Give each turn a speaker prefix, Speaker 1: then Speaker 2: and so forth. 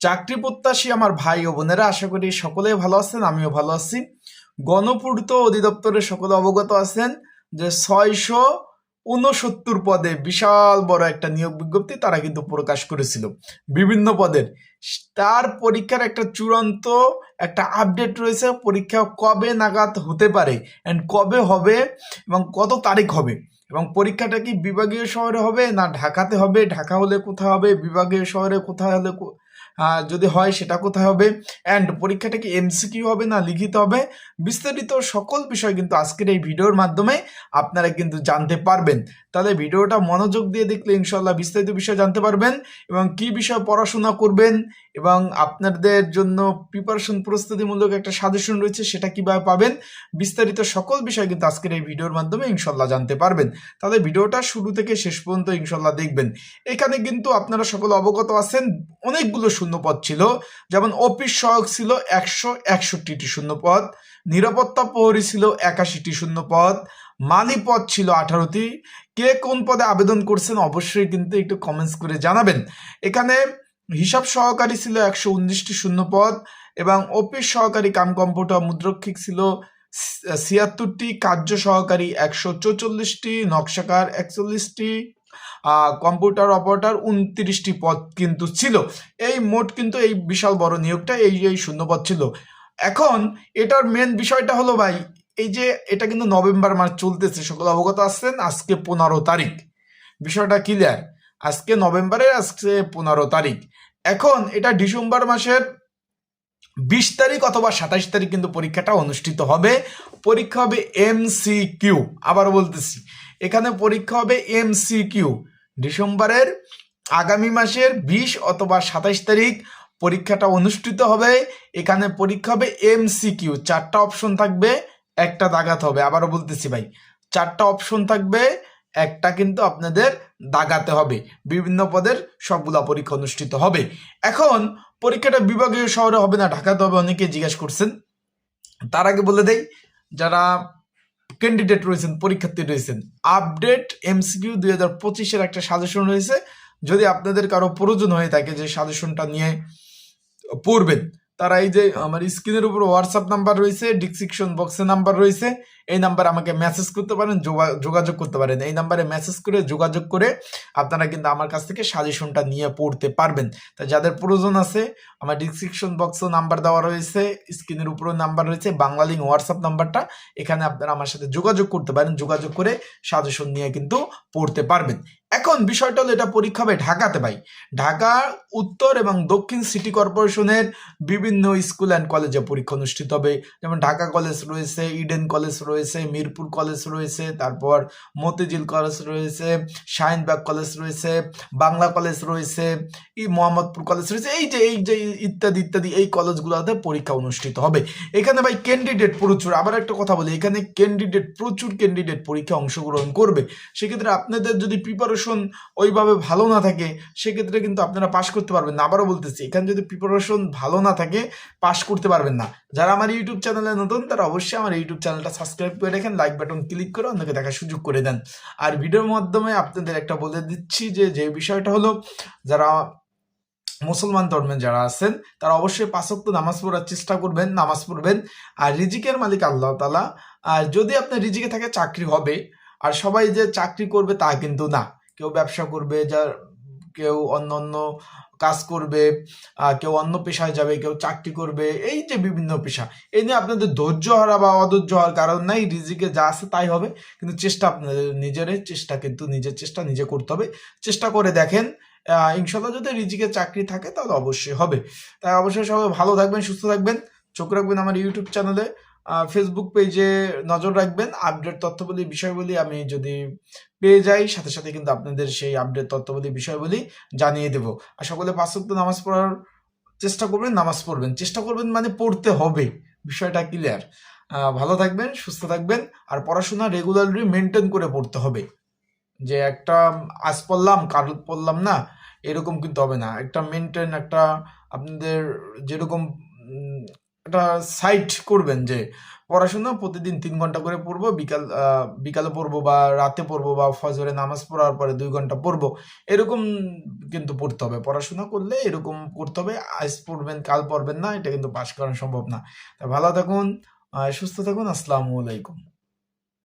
Speaker 1: চাকরি প্রত্যাশী আমার ভাই ও বোনেরা, আশা করি সকলেই ভালো আছেন, আমিও ভালো আছি। গণপূর্ত অধিদপ্তরে সকলে অবগত আছেন যে ছয়শো উনসত্তর পদে বিশাল বড় একটা নিয়োগ বিজ্ঞপ্তি তারা কিন্তু প্রকাশ করেছিল, বিভিন্ন পদের। তার পরীক্ষার একটা চূড়ান্ত একটা আপডেট রয়েছে, পরীক্ষা কবে নাগাদ হতে পারে অ্যান্ড কবে হবে এবং কত তারিখ হবে? এবং পরীক্ষাটা কি বিভাগীয় শহরে হবে না ঢাকাতে হবে? ঢাকা হলে কোথায় হবে? বিভাগীয় শহরে কোথায় হলে যদি হয় সেটা কোথায় হবে? অ্যান্ড পরীক্ষাটা কি এমসিকিউ হবে না লিখিত হবে? বিস্তারিত সকল বিষয় কিন্তু আজকের এই ভিডিওর মাধ্যমে আপনারা কিন্তু জানতে পারবেন। তাহলে ভিডিওটা মনোযোগ দিয়ে দেখলে ইনশাল্লাহ বিস্তারিত বিষয় জানতে পারবেন এবং কি বিষয় পড়াশোনা করবেন এবং আপনাদের জন্য প্রিপারেশন প্রস্তুতিমূলক একটা সাজেশন রয়েছে সেটা কীভাবে পাবেন? বিস্তারিত সকল বিষয় কিন্তু আজকের এই ভিডিওর মাধ্যমে ইনশাল্লাহ জানতে পারবেন। তাহলে ভিডিওটা শুরু থেকে শেষ পর্যন্ত ইনশাল্লাহ দেখবেন। এখানে কিন্তু আপনারা সকল অবগত আছেন, অনেকগুলো শূন্যপদ ছিল। যেমন অফিস সহায়ক ছিল একশো একষট্টিটি শূন্যপদ, নিরাপত্তা প্রহরী ছিল একাশিটি শূন্যপদ মালি পদ ছিল আঠারোটি। কে কোন পদে আবেদন করছেন অবশ্যই কিন্তু একটু কমেন্টস করে জানাবেন। এখানে হিসাব সহকারী ছিল একশো উনিশটি শূন্যপদ এবং অফিস সহকারী কাম কম্পিউটার মুদ্রক্ষিক ছিল ছিয়াত্তরটি কার্য সহকারী, একশো চৌচল্লিশটি নকশাকার, একচল্লিশটি কম্পিউটার অপারেটর, উনত্রিশটি পদ কিন্তু ছিল। এই মোট কিন্তু এই বিশাল বড় নিয়োগটা এই এই শূন্যপদ ছিল। এখন এটার মেন বিষয়টা হলো ভাই, এই যে এটা কিন্তু নভেম্বর মাস চলতেছে, সকল অবগত আসছেন আজকে পনেরো তারিখ। বিষয়টা ক্লিয়ার আজকে নভেম্বরের, আজকে পনেরো তারিখ। এখন এটা ডিসেম্বর মাসের বিশ তারিখ অথবা সাতাশ তারিখ কিন্তু পরীক্ষাটা অনুষ্ঠিত হবে। পরীক্ষা হবে এমসি কিউ আবার বলতেছি, এখানে পরীক্ষা হবে এমসি কিউ ডিসেম্বরের আগামী মাসের বিশ অথবা সাতাশ তারিখ পরীক্ষাটা অনুষ্ঠিত হবে। এখানে পরীক্ষা হবে এমসি কিউ চারটা অপশন থাকবে, একটা দাগাতে হবে। আবারও বলতেছি ভাই, চারটা অপশন থাকবে। একটা কিন্তু আপনাদের দাগাতে হবে। বিভিন্ন পদের সবগুলা পরীক্ষা অনুষ্ঠিত হবে। এখন পরীক্ষাটা বিভাগীয় শহরে হবে না, ঢাকাতে হবে, অনেকে জিজ্ঞেস করছেন। তার আগে বলে দেই, যারা ক্যান্ডিডেট রয়েছেন, পরীক্ষার্থী রয়েছেন আপডেট এমসিকিউ দুই হাজার পঁচিশের একটা সাজেশন রয়েছে। যদি আপনাদের কারও প্রয়োজন হয়ে থাকে যে সাজেশনটা নিয়ে পড়বেন, তারা এই যে আমার স্ক্রিনের উপর হোয়াটসঅ্যাপ নাম্বার রয়েছে ডিসক্রিপশন বক্সে নাম্বার রয়েছে। এই নাম্বার আমাকে মেসেজ করতে পারেন, যোগা- যোগাযোগ করতে পারেন। এই নাম্বারে মেসেজ করে, যোগাযোগ করে আপনারা কিন্তু আমার কাছ থেকে সাজেশনটা নিয়ে পড়তে পারবেন। তা যাদের প্রয়োজন আছে, আমার ডিসক্রিপশন বক্সও নাম্বার দেওয়া রয়েছে স্ক্রিনের উপরেও নাম্বার রয়েছে, বাংলা লিঙ্ক হোয়াটসঅ্যাপ নাম্বারটা এখানে আপনারা আমার সাথে যোগাযোগ করতে পারেন, যোগাযোগ করে সাজেশন নিয়ে কিন্তু পড়তে পারবেন। এখন বিষয়টা হলো এটা পরীক্ষা হবে ঢাকাতে ভাই। ঢাকা, উত্তর এবং দক্ষিণ সিটি কর্পোরেশনের বিভিন্ন স্কুল অ্যান্ড কলেজে পরীক্ষা অনুষ্ঠিত হবে। যেমন ঢাকা কলেজ রয়েছে ইডেন কলেজ রয়েছে মিরপুর কলেজ রয়েছে, তারপর মতিঝিল কলেজ রয়েছে শাহিনবাগ কলেজ রয়েছে, বাংলা কলেজ রয়েছে, এই মোহাম্মদপুর কলেজ রয়েছে, এই যে এই যে ইত্যাদি ইত্যাদি এই কলেজগুলোতে পরীক্ষা অনুষ্ঠিত হবে। এখানে ভাই ক্যান্ডিডেট প্রচুর, আবার একটা কথা বলি, এখানে ক্যান্ডিডেট প্রচুর ক্যান্ডিডেট পরীক্ষা অংশগ্রহণ করবে। সেক্ষেত্রে আপনাদের যদি প্রিপারেশন ওইভাবে ভালো না থাকে, সেক্ষেত্রে কিন্তু আপনারা পাশ করতে পারবেন না। আবারও বলতেছি, এখানে যদি প্রিপারেশন ভালো না থাকে পাশ করতে পারবেন না। যারা আমার ইউটিউব চ্যানেলে নতুন, তারা অবশ্যই আমার ইউটিউব চ্যানেলটা সাবস্ক্রাইব করে রাখেন লাইক বাটন ক্লিক করে অন্যকে দেখার সুযোগ করে দেন। আর ভিডিওর মাধ্যমে আপনাদের একটা বলে দিচ্ছি যে যে বিষয়টা হলো, যারা মুসলমান ধর্মের যারা আছেন, তারা অবশ্যই পাঁচক্ত নামাজ পড়ার চেষ্টা করবেন, নামাজ পড়বেন। আর রিজিকের মালিক আল্লাহ তালা আর যদি আপনার রিজিকে থাকে, চাকরি হবে। আর সবাই যে চাকরি করবে তা কিন্তু না। কেউ ব্যবসা করবে, যার, কেউ অন্য অন্য কাজ করবে কেউ অন্য পেশায় যাবে, কেউ চাকরি করবে, এই যে বিভিন্ন পেশা, এই নিয়ে আপনাদের ধৈর্য হারা বা অধৈর্য হওয়ার কারণ নাই, রিজিকে যা আছে তাই হবে, কিন্তু চেষ্টা আপনাদের নিজেরই, চেষ্টা কিন্তু নিজের চেষ্টা নিজে করতে হবে, চেষ্টা করে দেখেন ইনশাল্লাহ যদি রিজিকে চাকরি থাকে তাহলে অবশ্যই হবে, তাই অবশ্যই সবাই ভালো থাকবেন, সুস্থ থাকবেন, চোখ রাখবেন আমার ইউটিউব চ্যানেলে ফেসবুক পেজে নজর রাখবেন। আপডেট তথ্যবলী বিষয়বলী আমি যদি পেয়ে যাই, সাথে সাথে কিন্তু আপনাদের সেই আপডেট তথ্যবলী বিষয়বলী জানিয়ে দেবো। আর সকলে পাঁচক্ত নামাজ পড়ার চেষ্টা করবেন, নামাজ পড়বেন। চেষ্টা করবেন মানে পড়তে হবে, বিষয়টা ক্লিয়ার ভালো থাকবেন, সুস্থ থাকবেন। আর পড়াশোনা রেগুলারলি মেনটেন করে পড়তে হবে। যে একটা, আজ পড়লাম, কাল পড়লাম না, এরকম কিন্তু হবে না। একটা মেনটেন একটা আপনাদের যেরকম একটা সাইট করবেন যে পড়াশোনা প্রতিদিন তিন ঘণ্টা করে পড়ব, বিকাল বিকালে পড়ব বা রাতে পড়ব বা ফজরে নামাজ পড়ার পরে দুই ঘণ্টা পড়ব। এরকম কিন্তু পড়তে হবে। পড়াশোনা করলে এরকম করতে হবে। আজ পড়বেন, কাল পড়বেন না, এটা কিন্তু পাশ করা সম্ভব না। ভালো থাকুন সুস্থ থাকুন, আসসালামু আলাইকুম।